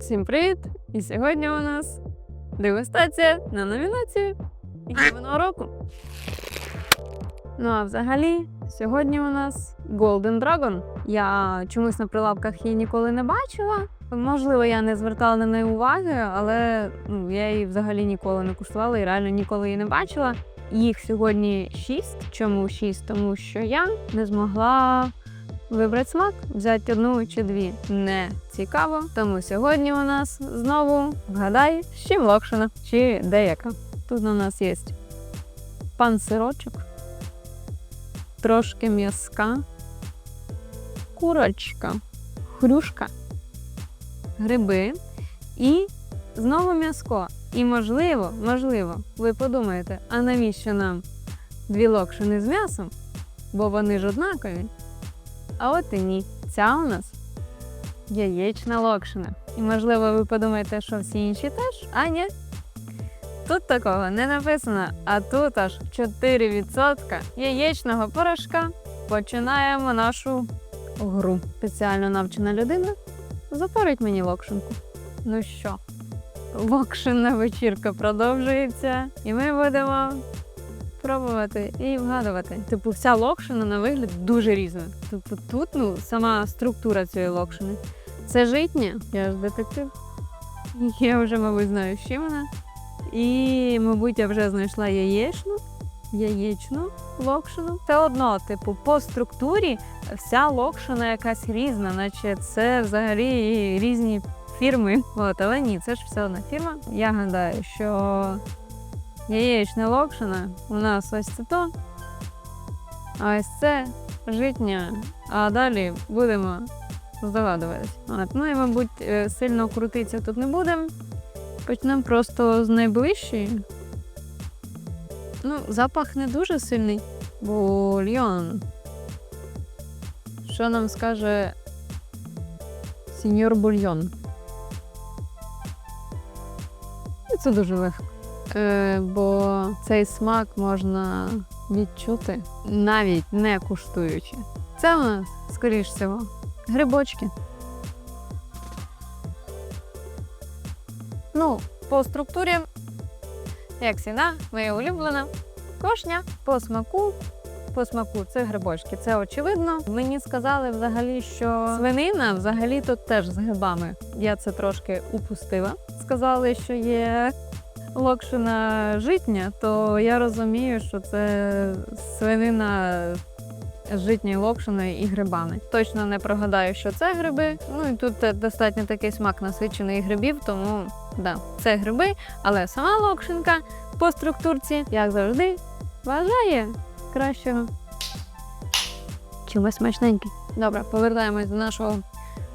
Всім привіт! І сьогодні у нас дегустація на номінацію Гівного року. Ну а взагалі, сьогодні у нас Golden Dragon. Я чомусь на прилавках її ніколи не бачила. Можливо, я не звертала на неї уваги, але ну, я її взагалі ніколи не куштувала і реально ніколи її не бачила. Їх сьогодні шість. Чому шість? Тому що я не змогла вибрати смак, взяти одну чи дві. Не цікаво. Тому сьогодні у нас знову вгадай, з чим локшина чи деяка. Тут у нас є пан сирочок, трошки м'язка, курочка, хрюшка, гриби і знову м'язко. І можливо, можливо, ви подумаєте, а навіщо нам дві локшини з м'ясом? Бо вони ж однакові. А от і ні. Ця у нас яєчна локшина. І можливо, ви подумаєте, що всі інші теж, а ні. Тут такого не написано, а тут аж 4% яєчного порошка. Починаємо нашу гру. Спеціально навчена людина запарить мені локшинку. Ну що, локшинна вечірка продовжується, і ми будемо пробувати і вгадувати. Типу, вся локшина на вигляд дуже різна. Типу, тут ну, сама структура цієї локшини. Це житня, я ж детектив. Я вже, мабуть, знаю, з чим вона. І, мабуть, я вже знайшла яєчну, яєчну локшину. Все одно, типу, по структурі вся локшина якась різна, наче це взагалі різні фірми. От, але ні, це ж все одна фірма. Я гадаю, що яєчна локшина у нас ось це то. А ось це житня. А далі будемо здогадуватись. Ну і, мабуть, е, сильно крутитися тут не будемо. Почнемо просто з найближчої. Ну, запах не дуже сильний. Бульйон. Що нам скаже сеньор бульйон? Це дуже легко. Е, бо цей смак можна відчути, навіть не куштуючи. Це у нас, скоріш всього, грибочки. Ну, по структурі, як всегда, моя улюблена кошня по смаку. По смаку це грибочки, це очевидно. Мені сказали взагалі, що свинина взагалі тут теж з грибами. Я це трошки упустила. Сказали, що є локшина житня, то я розумію, що це свинина з житньою локшиною і грибами. Точно не прогадаю, що це гриби. Ну і тут достатньо такий смак насичений грибів, тому да, це гриби, але сама локшинка по структурці, як завжди, вважає кращого. Чимось смачненький. Добре, повертаємось до нашого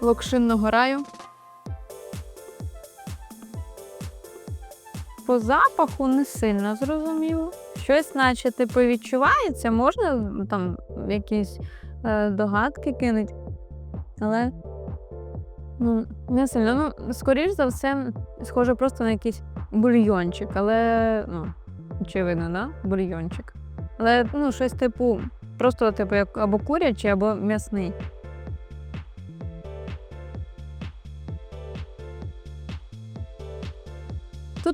локшинного раю. По запаху не сильно зрозуміло. Щось, наче, типу, відчувається, можна там якісь е, догадки кинути. Але ну, не сильно. Ну, скоріш за все, схоже просто на якийсь бульйончик, але ну, очевидно, да? Бульйончик. Але ну, щось типу, просто типу, як або курячий, або м'ясний.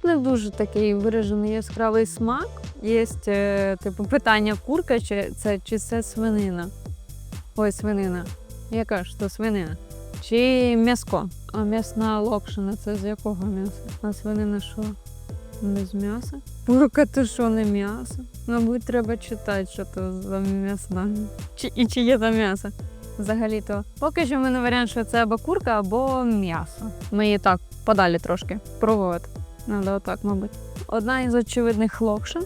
Тут не дуже такий виражений яскравий смак. Є е, типу питання курка, чи це чи це свинина. Ой, свинина. Яка ж то свинина? Чи м'яско? А м'ясна локшина це з якого м'яса? А свинина що? Не з м'яса? Курка то що не м'ясо? Мабуть, треба читати, що то за м'ясна. Чи, і чи є там м'ясо? Взагалі-то. Поки що в мене варіант, що це або курка, або м'ясо. Ми її так подалі трошки пробувати. Надо отак, мабуть. Одна із очевидних локшин,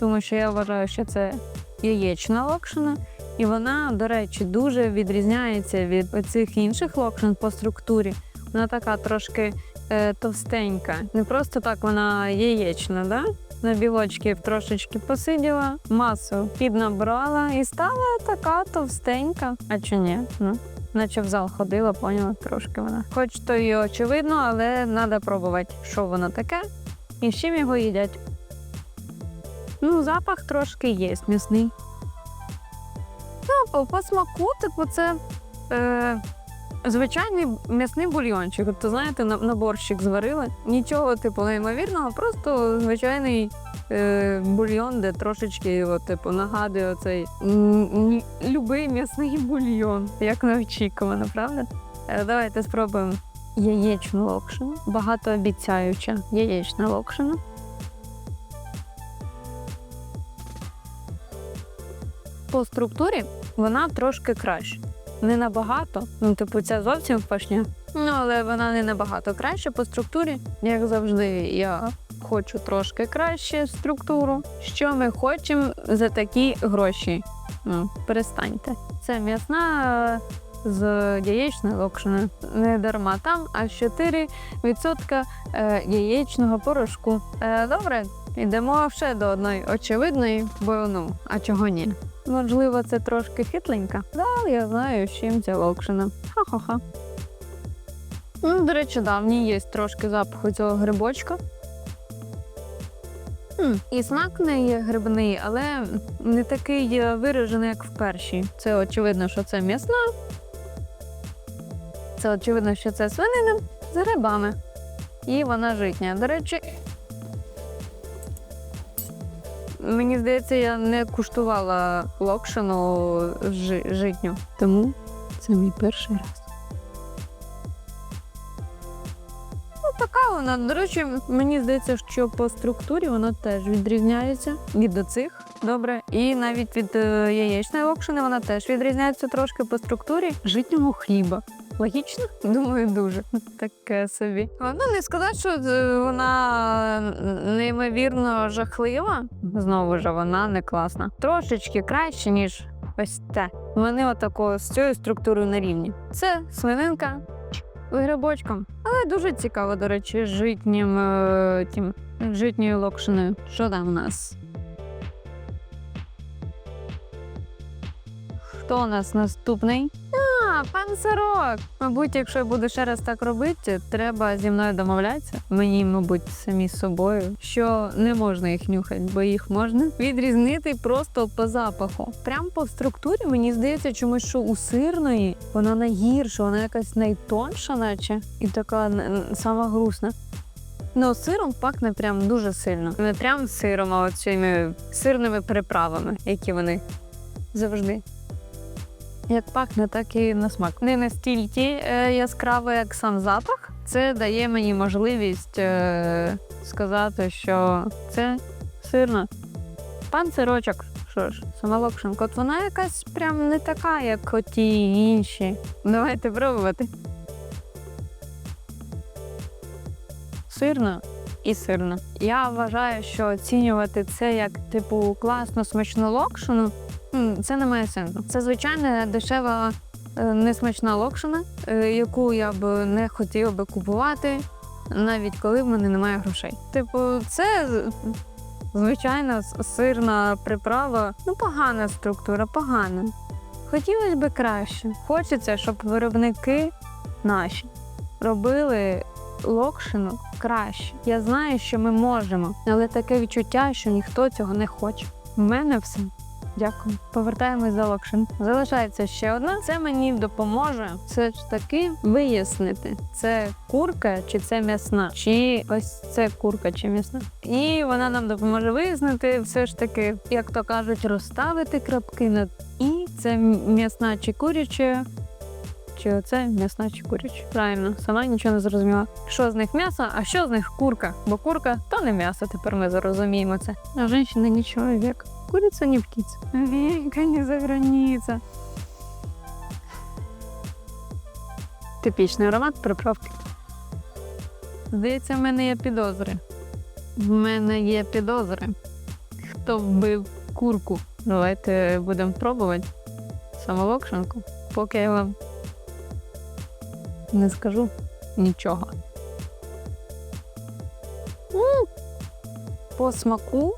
тому що я вважаю, що це яєчна локшина. І вона, до речі, дуже відрізняється від оцих інших локшин по структурі. Вона така трошки е, товстенька. Не просто так вона яєчна, да? На білочки трошечки посиділа, масу піднабрала і стала така товстенька. А чи ні? Ну, наче в зал ходила, поняла трошки вона. Хоч то і очевидно, але треба пробувати, що воно таке і з чим його їдять. Ну, запах трошки є м'ясний. Ну, по, смаку, типу, це е, Звичайний м'ясний бульйончик. От, знаєте, на, борщик зварили. Нічого, типу, неймовірного, просто звичайний е, бульйон, де трошечки, от, типу, нагадує оцей любий м'ясний бульйон. Як неочікувано, правда? Е, давайте спробуємо яєчну локшину. Багатообіцяюча яєчна локшина. По структурі вона трошки краще. Не набагато. Ну, типу, це зовсім впашня. Ну, але вона не набагато краще по структурі. Як завжди, я хочу трошки краще структуру. Що ми хочемо за такі гроші? Ну, перестаньте. Це м'ясна е, з яєчною локшиною. Не дарма там, аж 4% е, яєчного порошку. Е, добре, йдемо ще до одної очевидної, бо ну, а чого ні? Можливо, це трошки хитленька. Да, я знаю, з чим ця локшина. Ха-ха-ха. Ну, до речі, да, в ній є трошки запаху цього грибочка. М, І смак в неї грибний, але не такий е, виражений, як в першій. Це очевидно, що це м'ясна. Це очевидно, що це свинина з грибами. І вона житня. До речі, Мені здається, я не куштувала локшину жи- житню. Тому це мій перший раз. Ну, така вона. До речі, мені здається, що по структурі вона теж відрізняється від оцих. Добре. І навіть від е, яєчної локшини вона теж відрізняється трошки по структурі житнього хліба. Логічно? Думаю, дуже таке собі. Ну, не сказати, що е, вона неймовірно жахлива. Знову ж вона не класна. Трошечки краще, ніж ось те. Вони отако з цією структурою на рівні. Це свининка грибочком. Але дуже цікаво, до речі, житнім е, тим житньою локшиною. Що там у нас? Хто у нас наступний? А, пан Сирок. Мабуть, якщо я буду ще раз так робити, треба зі мною домовлятися. Мені, мабуть, самі з собою, що не можна їх нюхати, бо їх можна відрізнити просто по запаху. Прям по структурі мені здається, чомусь, що у сирної вона найгірша, вона якась найтонша, наче і така сама грустна. Ну, сиром пахне прям дуже сильно. Не прям сиром, а от цими сирними приправами, які вони завжди. Як пахне, так і на смак. Не настільки е, яскраво, як сам запах. Це дає мені можливість е, сказати, що це сирно. Пан сирочок, що ж, сама локшинка, от вона якась прям не така, як оті інші. Давайте пробувати. Сирно і сирно. Я вважаю, що оцінювати це як типу класно смачну локшину. Це не має сенсу. Це звичайна дешева е, несмачна локшина, е, яку я б не хотіла би купувати, навіть коли в мене немає грошей. Типу, це звичайна сирна приправа. Ну, погана структура, погана. Хотілося б краще. Хочеться, щоб виробники наші робили локшину краще. Я знаю, що ми можемо, але таке відчуття, що ніхто цього не хоче. У мене все. Дякую. Повертаємось за локшин. Залишається ще одна. Це мені допоможе все ж таки вияснити, це курка чи це м'ясна, чи ось це курка чи м'ясна. І вона нам допоможе вияснити, все ж таки, як то кажуть, розставити крапки над і це м'ясна чи куряча. Чи оце м'ясна чи куряча? Правильно, сама нічого не зрозуміла. Що з них м'ясо, а що з них курка? Бо курка то не м'ясо, тепер ми зрозуміємо це. А жінка не чоловік. Курица не птица. Венька не за граница. Типічний аромат приправки. Здається, в мене є підозри. В мене є підозри. Хто вбив курку? Давайте будемо пробувати самолокшинку, поки я вам не скажу нічого. М! По смаку.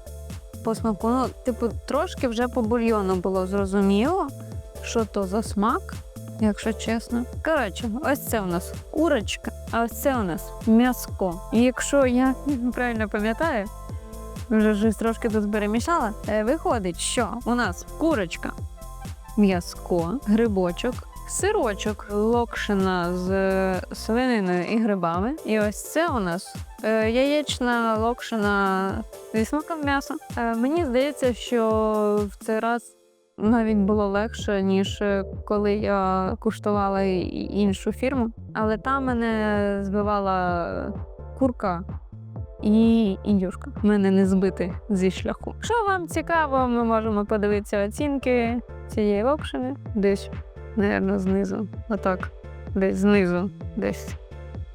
Ну, типу, трошки вже по бульйону було зрозуміло, що то за смак, якщо чесно. Коротше, ось це у нас курочка, а ось це у нас м'яско. І якщо я правильно пам'ятаю, вже щось трошки тут перемішала, е, виходить, що у нас курочка, м'яско, грибочок, сирочок, локшина з свининою і грибами. І ось це у нас е, яєчна локшина зі смаком м'яса. Е, мені здається, що в цей раз навіть було легше, ніж е, коли я куштувала іншу фірму. Але там мене збивала курка і індюшка. Мене не збити зі шляху. Якщо вам цікаво, ми можемо подивитися оцінки цієї локшини десь, напевно, знизу. Отак. Десь знизу, десь.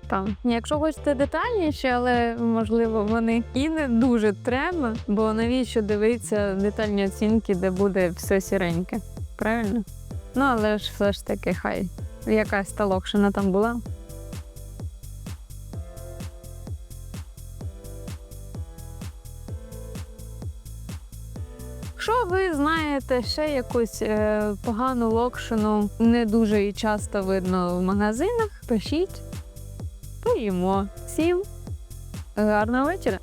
Там. Якщо хочете детальніше, але можливо вони і не дуже треба, бо навіщо дивитися детальні оцінки, де буде все сіреньке. Правильно? Ну, але ж все ж таки, хай якась та локшина там була. Якщо ви знаєте ще якусь е, погану локшину, не дуже і часто видно в магазинах, пишіть. Поїмо. Всім гарного вечора.